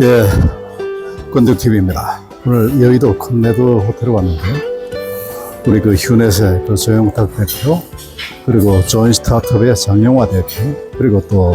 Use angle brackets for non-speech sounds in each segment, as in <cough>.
예, 건덕TV입니다. 오늘 여의도 컨네도 호텔에 왔는데요. 우리 그 휴넷의 그 조영탁 대표, 그리고 조인 스타트업의 장영화 대표, 그리고 또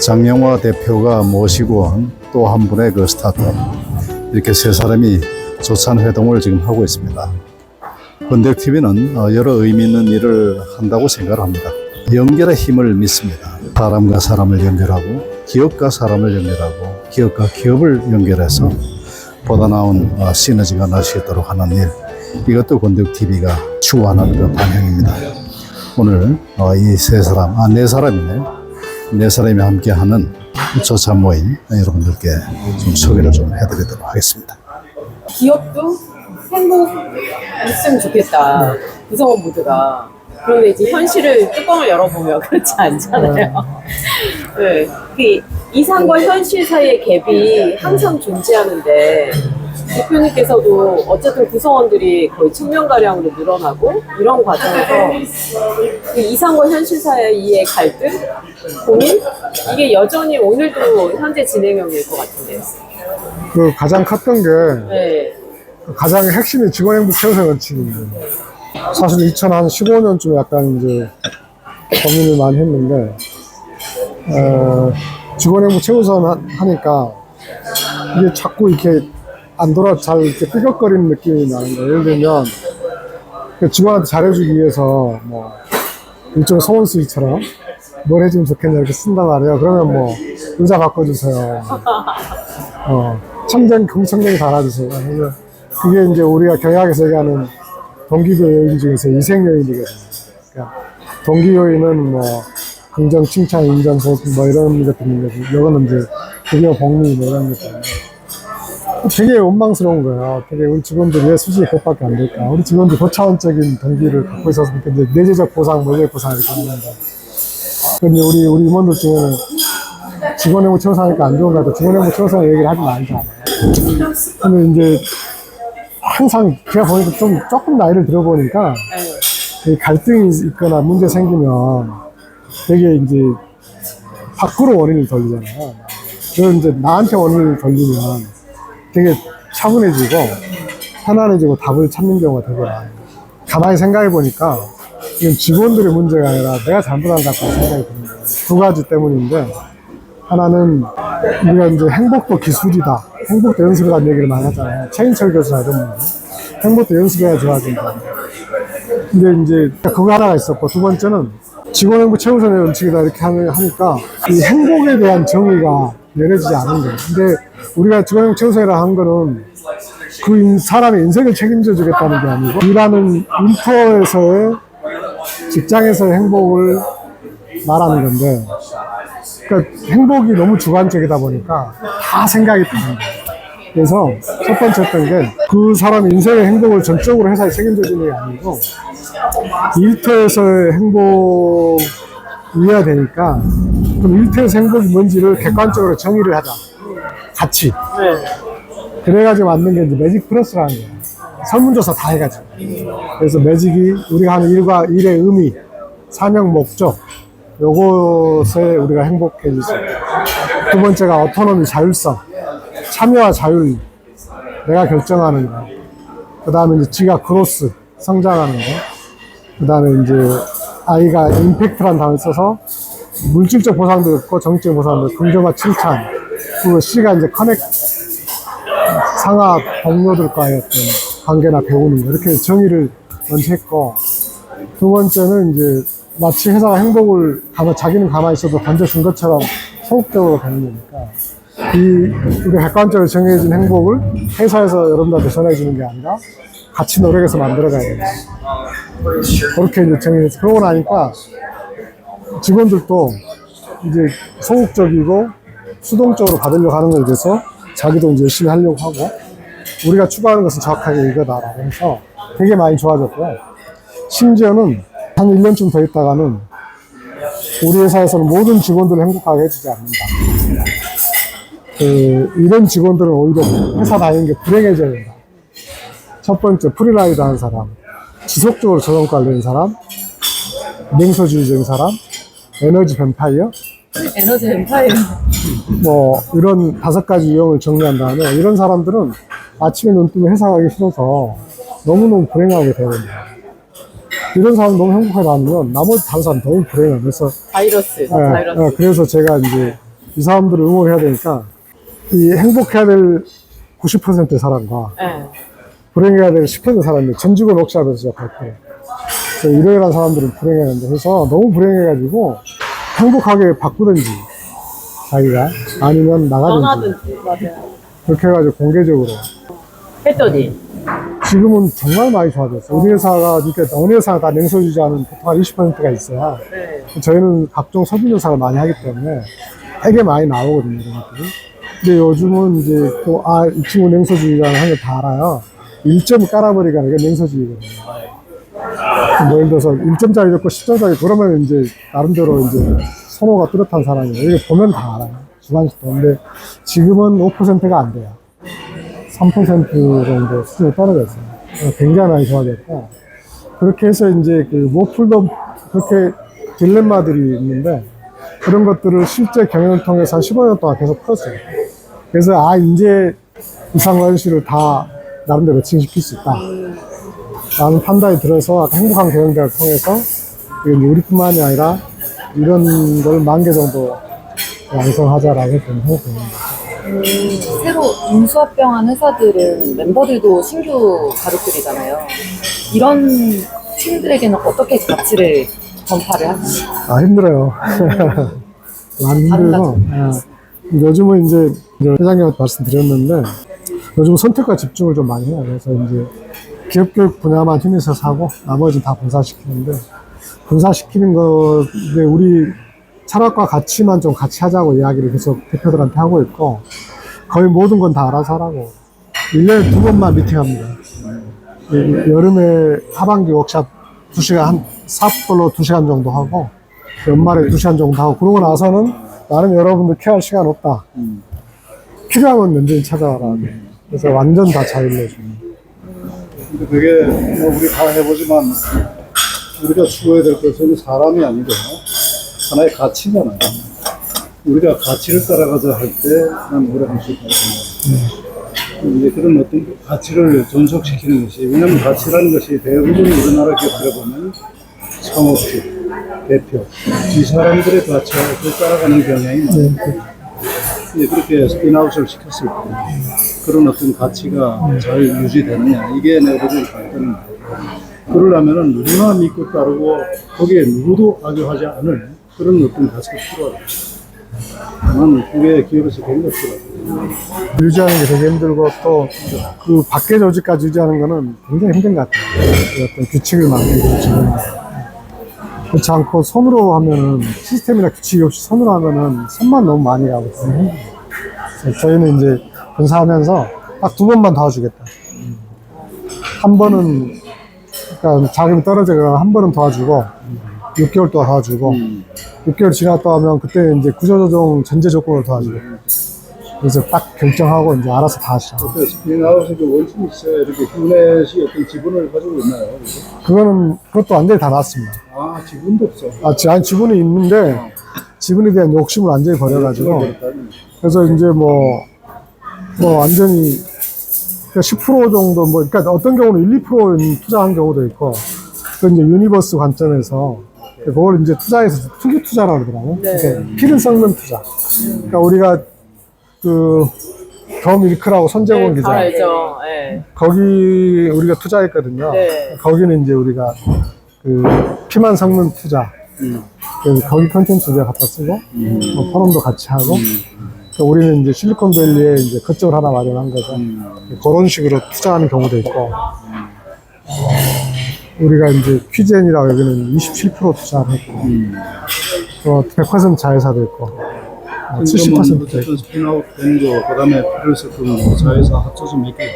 장영화 대표가 모시고 온 또 한 분의 그 스타트업. 이렇게 세 사람이 조찬 회동을 지금 하고 있습니다. 건덕TV는 어, 여러 의미 있는 일을 한다고 생각을 합니다. 연결의 힘을 믿습니다. 사람과 사람을 연결하고 기업과 사람을 연결하고 기업과 기업을 연결해서 보다 나은 어, 시너지가 날 수 있도록 하는 일 이것도 건덕TV가 추구하는 그 방향입니다. 오늘 어, 이세 사람, 아 네 사람이네요. 네 사람이 함께하는 조찬 모임 여러분들께 좀 소개를 좀 해드리도록 하겠습니다. 기업도 행복 있으면 좋겠다. 구성원 모두가. 그런데 이제 현실을 뚜껑을 열어보면 <laughs> 그렇지 않잖아요. <laughs> 네. 그 이상과 현실 사이의 갭이 항상 존재하는데 대표님께서도 어쨌든 구성원들이 거의 천명가량으로 늘어나고 이런 과정에서 그 이상과 현실 사이의 갈등, 고민 이게 여전히 오늘도 현재 진행형일 것 같은데요. 그 가장 컸던 게 네. 가장 핵심이 직원 행복 최우선 원칙입니다. 사실 2015년쯤에 약간 이제 고민을 많이 했는데 어, 직원행복 최우선 하- 하니까 이게 자꾸 이렇게 안 돌아 잘 이렇게 삐걱거리는 느낌이 나는 거예요. 예를 들면 그 직원한테 잘해주기 위해서 뭐 일종의 소원 수위처럼 뭘 해주면 좋겠냐 이렇게 쓴단 말이에요. 그러면 뭐 의자 바꿔주세요. 어, 청정, 공청정이 달아주세요. 그게 이제 우리가 경영학에서 얘기하는 동기부 요인 중에서 이생 요인이거든요. 그러니까 동기 요인은 뭐 긍정, 칭찬, 인정, 복, 뭐 이런 것들이 있는데 이거는 이제 드디어 복리 뭐 이런 것들. 되게 원망스러운 거예요. 되게 우리 직원들이 왜 수준이 그것밖에 안 될까? 우리 직원들 고차원적인 동기를 갖고 있어서 이제 내재적 보상, 물리적 보상 이렇게 하는데. 근데 우리, 우리 임원들 중에는 직원행보 채워사니까 안 좋은 것 같아. 직원행보 채워사 얘기를 하지 말자. 근데 이제 항상 제가 보니까 좀 조금 나이를 들어보니까 이 갈등이 있거나 문제 생기면 되게 이제 밖으로 원인을 돌리잖아요. 그럼 이제 나한테 원인을 돌리면 되게 차분해지고 편안해지고 답을 찾는 경우가 많아요. 가만히 생각해 보니까 이건 직원들의 문제가 아니라 내가 잘못한 것 같다는 생각이 거예요. 두 가지 때문인데 하나는 우리가 이제 행복도 기술이다. 행복도 연습이라는 얘기를 많이 하잖아요. 최인철 교수나 이런 분. 행복도 연습해야 좋아진다. 근데 이제 그거 하나가 있었고 두 번째는 직원 행복 최우선의 원칙이다 이렇게 하니까 이 행복에 대한 정의가 내려지지 않은 거예요. 근데 우리가 직원 행복 최우선이라 한 거는 그 인- 사람의 인생을 책임져 주겠다는 게 아니고 일하는 인터에서의 직장에서의 행복을 말하는 건데 그러니까 행복이 너무 주관적이다 보니까 다 생각이 드는 거예요. 그래서 첫 번째 했던 게 그 사람 인생의 행복을 전적으로 회사에 책임져 주는 게 아니고 일터에서의 행복이어야 되니까 그럼 일터에서 행복이 뭔지를 객관적으로 정의를 하자. 같이. 그래가지고 만든 게 이제 매직 플러스라는 거예요. 설문조사 다 해가지고. 그래서 매직이 우리가 하는 일과 일의 의미, 사명, 목적, 요것에 우리가 행복해질 수 있고. 두 번째가 어토노미, 자율성, 참여와 자율, 내가 결정하는 거. 그 다음에 이제 지가 크로스, 성장하는 거. 그 다음에 이제 아이가 임팩트란 단어를 써서 물질적 보상도 있고 정치적 보상도 있고 긍정과 칭찬. 그리고 C가 이제 커넥, 상하 동료들과의 어떤 관계나 배우는 거. 이렇게 정의를 먼저 했고. 두 번째는 이제 마치 회사가 행복을 가만 자기는 가만히 있어도 던져준 것처럼 소극적으로 되는 거니까 이 우리 객관적으로 정해진 행복을 회사에서 여러분들한테 전해주는 게 아니라 같이 노력해서 만들어가야 된다. 그렇게 이제 정해서 그러고 나니까 직원들도 이제 소극적이고 수동적으로 받으려고 하는 것에 대해서 자기도 이제 열심히 하려고 하고 우리가 추구하는 것은 정확하게 이거다라고 해서 되게 많이 좋아졌고요. 심지어는 한 1년쯤 더 있다가는 우리 회사에서는 모든 직원들을 행복하게 해주지 않는다. 그, 이런 직원들은 오히려 회사 다니는 게 불행해져야 된다. 첫 번째, 프리라이드 하는 사람, 지속적으로 저성과 내는 사람, 냉소주의적인 사람, 에너지 뱀파이어, 에너지 엠파이어. 뭐 이런 다섯 가지 유형을 정리한 다음에 이런 사람들은 아침에 눈 뜨면 회사 가기 싫어서 너무너무 불행하게 되거든요. 이런 사람 너무 행복하게 나면 나머지 다른 사람 너무 불행해요. 그래서 바이러스, 예, 바이러스. 예, 그래서 제가 이제 이 사람들을 응원해야 되니까 이 행복해야 될 90%의 사람과 예. 불행해야 될 10%의 사람들 전 직원 웍샵에서 시작할 때 이러이러한 사람들은 불행해하는데 그래서 너무 불행해가지고 행복하게 바꾸든지 자기가 아니면 나가든지. 그렇게 해가지고 공개적으로 했더니, 지금은 정말 많이 좋아졌어요. 우리 회사가 이렇게 어느 회사가 다 냉소유지하는 보통 한 20%가 있어야 네. 저희는 각종 서빙 조사를 많이 하기 때문에 되게 많이 나오거든요, 이런 것들이. 근데 요즘은 이제 또, 아, 이 친구 냉소주의자는 하는 거다 알아요. 1점 깔아버리가 이게 냉소주의거든요. 뭐 예를 들어서 1점짜리 줬고 10점짜리 그러면 이제 나름대로 이제 선호가 뚜렷한 사람이에요. 이게 보면 다 알아요. 주관식도. 근데 지금은 5%가 안 돼요. 3% 정도 수준이 떨어졌어요. 굉장히 많이 좋아졌고. 그렇게 해서 이제 그 모풀도 그렇게 딜레마들이 있는데 그런 것들을 실제 경영을 통해서 한 15년 동안 계속 풀었어요. 그래서 아 이제 이상과 현실을 다 나름대로 증식시킬 수 있다. 라는 판단이 들어서 행복한 경영대를 통해서 우리뿐만이 아니라 이런 걸 만 개 정도 완성하자라고 좀 생각합니다. 새로 인수합병한 회사들은 member들도 신규 가족들이잖아요. 이런 팀들에게는 어떻게 가치를 전파를 하지? 아 힘들어요. <laughs> 많이 힘들고 예. 요즘은 이제 회장님한테 말씀드렸는데 요즘 선택과 집중을 좀 많이 해요. 그래서 이제 기업 교육 분야만 힘내서 사고 나머지 다 분산시키는데 분산시키는 거 이제 우리 철학과 가치만 좀 같이 하자고 이야기를 계속 대표들한테 하고 있고 거의 모든 건 다 알아서 하라고 1년에 두 번만 미팅합니다. 여름에 하반기 워크샵 2시간 한 사업별로 2시간 정도 하고 연말에 2시간 정도 하고 그러고 나서는 나는 여러분들 케어할 시간 없다. 필요하면 언제든 찾아와라. 그래서 완전 다 자율로 좀. 근데 그게 뭐 우리 다 해보지만 우리가 추구해야 될 것은 사람이 아니고 하나의 가치잖아요. 우리가 가치를 따라가자 할 때 난 오래 할수 있다고 생각합니다. 이제 그런 어떤 가치를 존속시키는 것이 왜냐하면 가치라는 것이 대부분 우리나라 기업들에 보면 창업주, 대표 이 사람들의 가치와 그 따라가는 경향이 많아요. 이제 그렇게 스피나웃을 시켰을 때 그런 어떤 가치가 잘 유지되느냐 이게 내가 보기엔 관건인데 그러려면은 누구나 믿고 따르고 거기에 누구도 악용하지 않을 그런 어떤 가치가 필요하다. 나는 그게 기업에서 굉장히 필요하다. 유지하는 게 되게 힘들고 또 그 밖에 조직까지 유지하는 거는 굉장히 힘든 것 같아요. 그 어떤 규칙을 만들고 지금 그렇지 않고 손으로 하면은 시스템이나 규칙이 없이 손으로 하면은 손만 너무 많이 그래서 저희는 이제 분사하면서 딱 두 번만 도와주겠다. 한 번은 그러니까 자금이 떨어지거나 한 번은 도와주고 6개월 동안 도와주고 6개월 지났다 하면 그때 이제 구조조정 전제 조건을 도와주고 그래서 딱 결정하고 이제 알아서 다 하시죠. 그 스피나웃의 그 원칙이 있어요. 이렇게 휴넷이 어떤 지분을 가지고 있나요? 그거는 그것도 완전히 다 나왔습니다. 아 지분도 없어. 아, 지- 아니, 지분이 있는데 지분에 대한 욕심을 완전히 버려가지고 그렇다니. 그래서 이제 뭐, 뭐 완전히 10% 정도 뭐, 그러니까 어떤 경우는 1, 2% 투자한 경우도 있고, 그 이제 유니버스 관점에서 그걸 이제 투자해서 투기 투자라고 그러더라고요. 네. 그러니까 피를 섞는 투자. 그러니까 우리가 그 겸일크라고 손재원 네, 기자 잘 알죠. 예. 거기 우리가 투자했거든요. 네. 거기는 이제 우리가 그 피만 섞는 투자. 그래서 거기 컨텐츠 우리가 갖다 쓰고, 뭐 포럼도 같이 하고, 그러니까 우리는 이제 실리콘밸리에 이제 거점을 하나 마련한 거죠. 그런 식으로 투자하는 경우도 있고, 우리가 이제 퀴젠이라고 여기는 27% 투자를 했고, 또 백화점 자회사도 있고, 어, 70%도 있고, 어쨌든 스피나웃 된 거, 그 다음에 피를 섞은 거, 자회사 합쳐서 몇 개?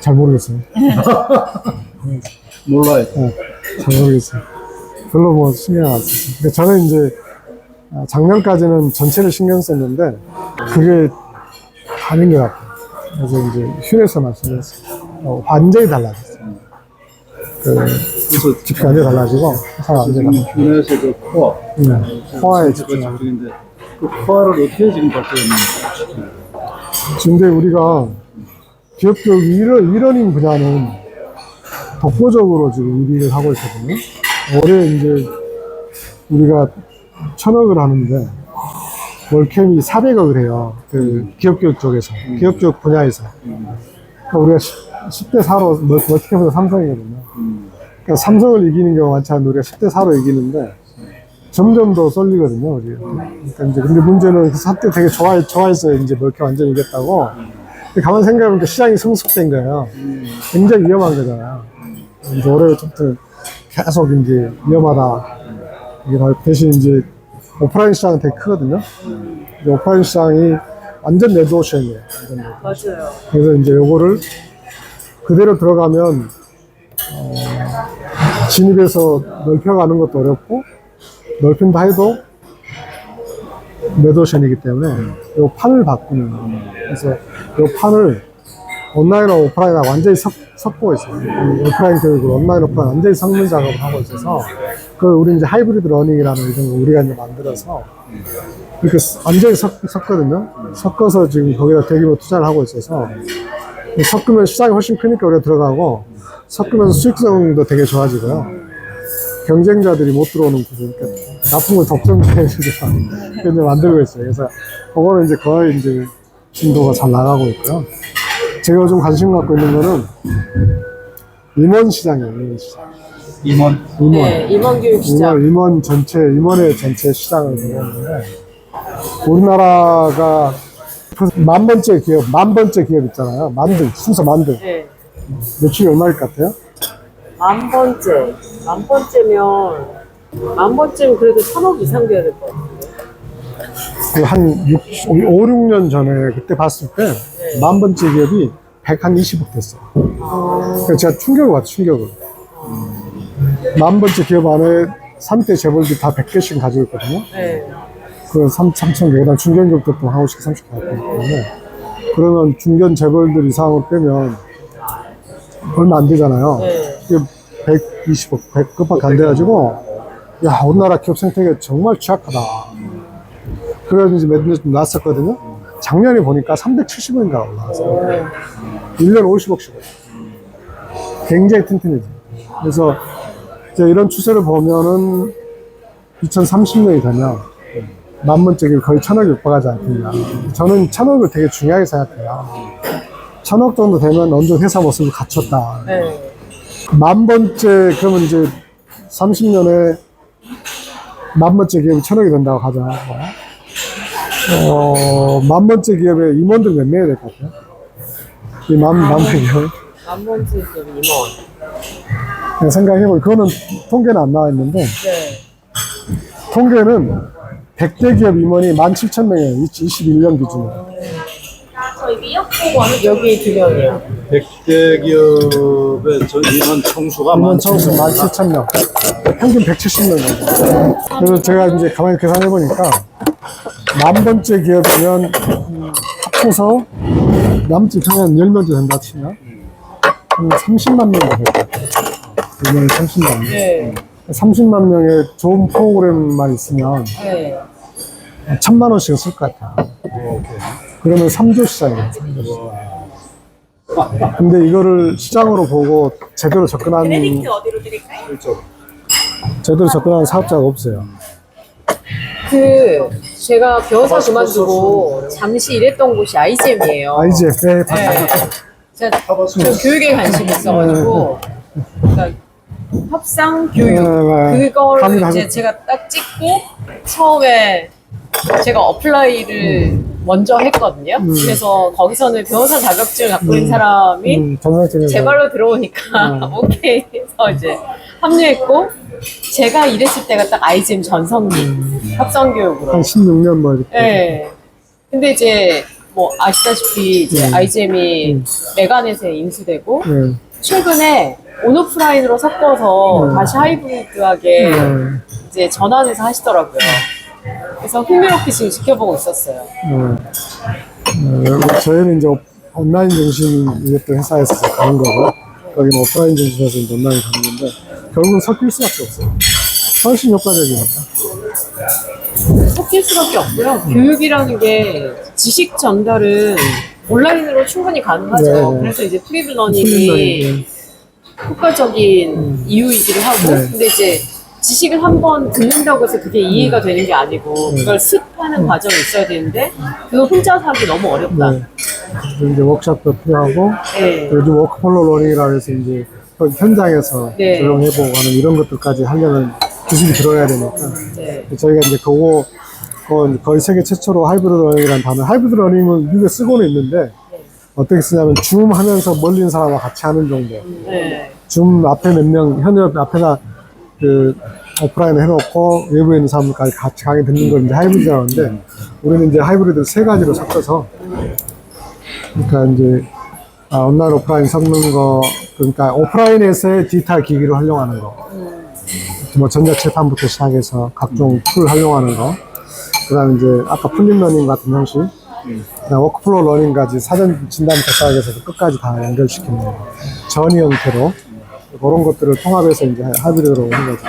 잘 모르겠어요. <laughs> 몰라요. 네, 잘 모르겠어요. 별로 뭐 신경 안 썼어요. 근데 저는 이제 아, 작년까지는 전체를 신경 썼는데 그게 아닌 것 같아요. 그래서 이제 휴에서만 신경 썼어요. 어, 완전히 달라졌어요. 그 집이 완전히 달라지고 회사가 완전히 지금 달라졌어요. 휴넷의 그 코어, 네, 코어에 가 집중하고 그 코어를 어떻게 지금 발전했는지. 지금 근데 우리가 기업교육 이런, 이러닝 분야는 독보적으로 지금 1위를 하고 있거든요. 올해 이제 우리가 천억을 하는데 월캠이 400억을 해요. 그 기업 교육 쪽에서, 기업 교육 분야에서. 그러니까 우리가 10 대 4로 멀티캡에서 삼성이거든요. 그러니까 삼성을 이기는 경우가 많지 않은데 우리가 10대 4로 이기는데 점점 더 쏠리거든요, 우리. 그러니까 이제 근데 문제는 그 사태 되게 좋아, 좋아했어요. 이제 멀티 완전히 이겼다고. 근데 가만 생각해보니까 시장이 성숙된 거예요. 굉장히 위험한 거잖아요. 이제 올해부터 계속 이제 위험하다. 이게 다- 대신 이제 오프라인 시장은 되게 크거든요. 오프라인 시장이 완전 레드오션이에요. 완전 레드. 맞아요. 그래서 이제 요거를 그대로 들어가면 어, 진입해서 넓혀가는 것도 어렵고 넓힌다 해도 매도션이기 때문에 요 판을 바꾸는. 그래서 요 판을 온라인하고 오프라인하고 완전히 섞, 고 있어요. 이 오프라인 교육을 온라인 오프라인 완전히 섞는 작업을 하고 있어서 그걸 우리 이제 하이브리드 러닝이라는 걸 우리가 이제 만들어서 이렇게 완전히 섞, 섞거든요. 섞어서 지금 거기다 대규모 투자를 하고 있어서 섞으면 시장이 훨씬 크니까 우리가 들어가고 섞으면서 수익성도 되게 좋아지고요. 경쟁자들이 못 들어오는 구조, 그러니까 나쁜 걸 독점해서 이제 만들고 있어요. 그래서 그거는 이제 거의 이제 진도가 잘 나가고 있고요. 제가 요즘 관심 갖고 있는 거는 임원 시장이에요. 임원 시장. 임원. 임원. 네, 임원 교육 시장. 임원, 임원 전체, 임원의 전체 시장을 보고 있는데, 우리나라가 만 번째 기업, 만 번째 기업 있잖아요. 만등, 순서 만등. 네. 매출이 얼마일 것 같아요? 만 번째. 만 번째면, 만 번째면 그래도 천억 이상 돼야 될 것 같아요. 그한 6, 5, 6년 전에 그때 봤을 때, 만 번째 기업이 120억 됐어요. 그래서 제가 충격을 받았어요, 충격을. 만 번째 기업 안에 3대 재벌들이 다 100개씩 가지고 있거든요. 네. 그 3, 3천 개, 그다음 중견 기업도 또 하나씩 30개 갖고 있기 때문에 그러면 중견 재벌들 이상으로 빼면 얼마 안 되잖아요. 네. 이게 120억, 100, 그밖에 안 돼가지고 야, 우리나라 기업 생태계 정말 취약하다. 그래가지고 이제 몇년 좀 났었거든요. 작년에 보니까 370억인가 올라왔어요. 1년 50억씩. 굉장히 튼튼해져. 그래서 이제 이런 추세를 보면은 2030년이 되면 만 번째 길 거의 천억이 육박하지 않겠냐. 저는 천억을 되게 중요하게 생각해요. 천억 정도 되면 언제 회사 모습을 갖췄다. 네. 만 번째, 그러면 이제 30년에 만 번째 기업이 천억이 된다고 하자. 어, 만 번째 기업에 임원들 몇 명이 될 것 같아요? 이 만, 만 번째 기업. 만 번째 기업 임원. 그냥 생각해보면, 그거는 통계는 안 나와 있는데, 네. 통계는 100대 기업 임원이 17,000명이에요. 21년 기준으로. 여기 두 명이요. 100대 기업의 저 임원 총수가 임원 청수 17,000명. 평균 170명 정도. 그래서 제가 이제 가만히 계산해 보니까, 만 번째 기업이면 음, 합쳐서 남짓 한 10명도 된다 치면, 한 30만 명 정도 될것 같아요. 1년에 30만 명. 네. 30만 명의 좋은 프로그램만 있으면 네. 천만 원씩은 쓸 것 같아요. 그러면 3조 시장이에요. 3조 시장. 근데 이거를 시장으로 보고 제대로 접근하는 어디로 드릴까요? 제대로 접근하는 사업자가 없어요. 그 제가 변호사 그만두고 잠시 일했던 곳이 아이잼이에요. IGF 네, 네. 제가 저 교육에 관심이 있어가지고 그러니까 협상 교육 네, 네. 그걸 합니다, 이제. 제가 딱 찍고 처음에 제가 어플라이를 먼저 했거든요. 그래서 거기서는 변호사 자격증을 갖고 있는 사람이 음, 제 발로 들어오니까 <laughs> 오케이 해서 이제 합류했고 제가 일했을 때가 딱 아이잼 전성기 협상교육으로 한 16년 뭐 이렇게. 네. 근데 이제 뭐 아시다시피 이제 음. 음. 메가넷에 인수되고 네. 최근에 온오프라인으로 섞어서 음. 다시 하이브리드하게 네. 이제 전환해서 하시더라고요. 그래서 흥미롭게 지금 지켜보고 있었어요. 네. 네, 저희는 이제 온라인 중심이었던 회사에서 가는 거고, 여기는 오프라인 중심에서 이제 온라인 가는 건데, 결국은 섞일 수밖에 없어요. 훨씬 효과적이니까. 섞일 수밖에 없고요. 교육이라는 게 지식 전달은 온라인으로 충분히 가능하죠. 네. 그래서 이제 프리블러닝이 효과적인 이유이기도 하고, 네. 근데 이제 지식을 한번 듣는다고 해서 그게 이해가 되는 게 아니고, 네. 그걸 습하는 과정이 있어야 되는데, 그거 혼자서 하기 너무 어렵다. 네. 그래서 이제 워크숍도 필요하고 네. 요즘 워크폴로 러닝이라 해서 이제 현장에서 네. 조용해보고 하는 이런 것들까지 하려면 기술이 들어야 되니까 네. 저희가 이제 그거 그건 거의 세계 최초로 하이브리드 러닝이라는 단어 하이브리드 러닝은 미국에 쓰고는 있는데 어떻게 쓰냐면 줌 하면서 멀리 있는 사람과 같이 하는 정도 네. 줌 앞에 몇 명 현역 앞에다 그 오프라인 해놓고 외부에 있는 사람들까지 같이 강의 듣는 걸 이제 하이브리드라고 하는데 우리는 이제 하이브리드 세 가지로 섞어서 그러니까 이제 아, 온라인 오프라인 섞는 거 그러니까 오프라인에서의 디지털 기기를 활용하는 거. 뭐 전자칠판부터 시작해서 각종 툴 활용하는 거. 그다음에 이제 아까 풀립러닝 같은 형식. 그다음 워크플로우 러닝까지 사전 진단부터 시작해서 끝까지 다 연결시키는 거. 전이 형태로 그런 것들을 통합해서 이제 하이브리드로 하는 거죠.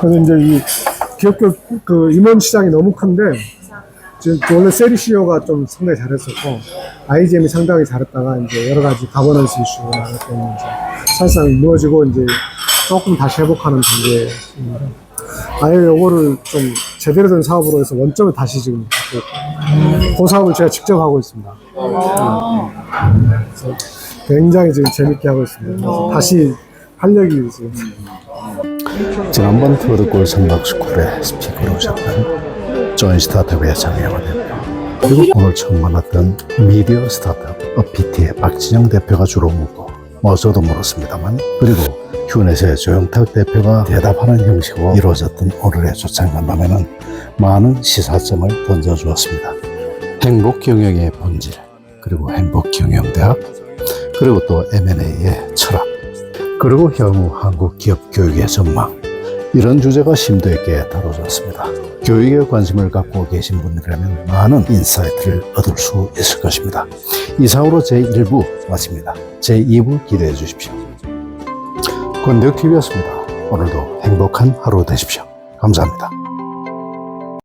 그래서 이제 이 기업교 그 임원 시장이 너무 큰데 지금 원래 세리 CEO가 좀 상당히 잘했었고 IGM이 상당히 잘했다가 이제 여러 가지 가버넌스 이슈가 나기 때문에 이제 사실상 무너지고 이제 조금 다시 회복하는 단계입니다. 아예 요거를 좀 제대로 된 사업으로 해서 원점을 다시 지금 갖고 있고 그 사업을 제가 직접 하고 있습니다. 그래서 굉장히 지금 재밌게 하고 있습니다. 그래서 다시 활력이 지금 지난번 트로드골 성박스쿨의 스피커로 오셨던 존 스타트업의 장영화 대표 그리고 오늘 처음 만났던 미디어 스타트업 어피티의 박진영 대표가 주로 묻고 뭐 저도 물었습니다만 그리고 휴넷의 조영탁 대표가 대답하는 형식으로 이루어졌던 오늘의 조찬 간담회는 많은 시사점을 던져주었습니다. 행복 경영의 본질 그리고 행복 경영대학 그리고 또 M&A의 철학 그리고 향후 한국 기업 교육의 전망 이런 주제가 심도 있게 다뤄졌습니다. 교육에 관심을 갖고 계신 분들이라면 많은 인사이트를 얻을 수 있을 것입니다. 이상으로 제1부 마칩니다. 제2부 기대해 주십시오. 권대혁TV였습니다. 오늘도 행복한 하루 되십시오. 감사합니다.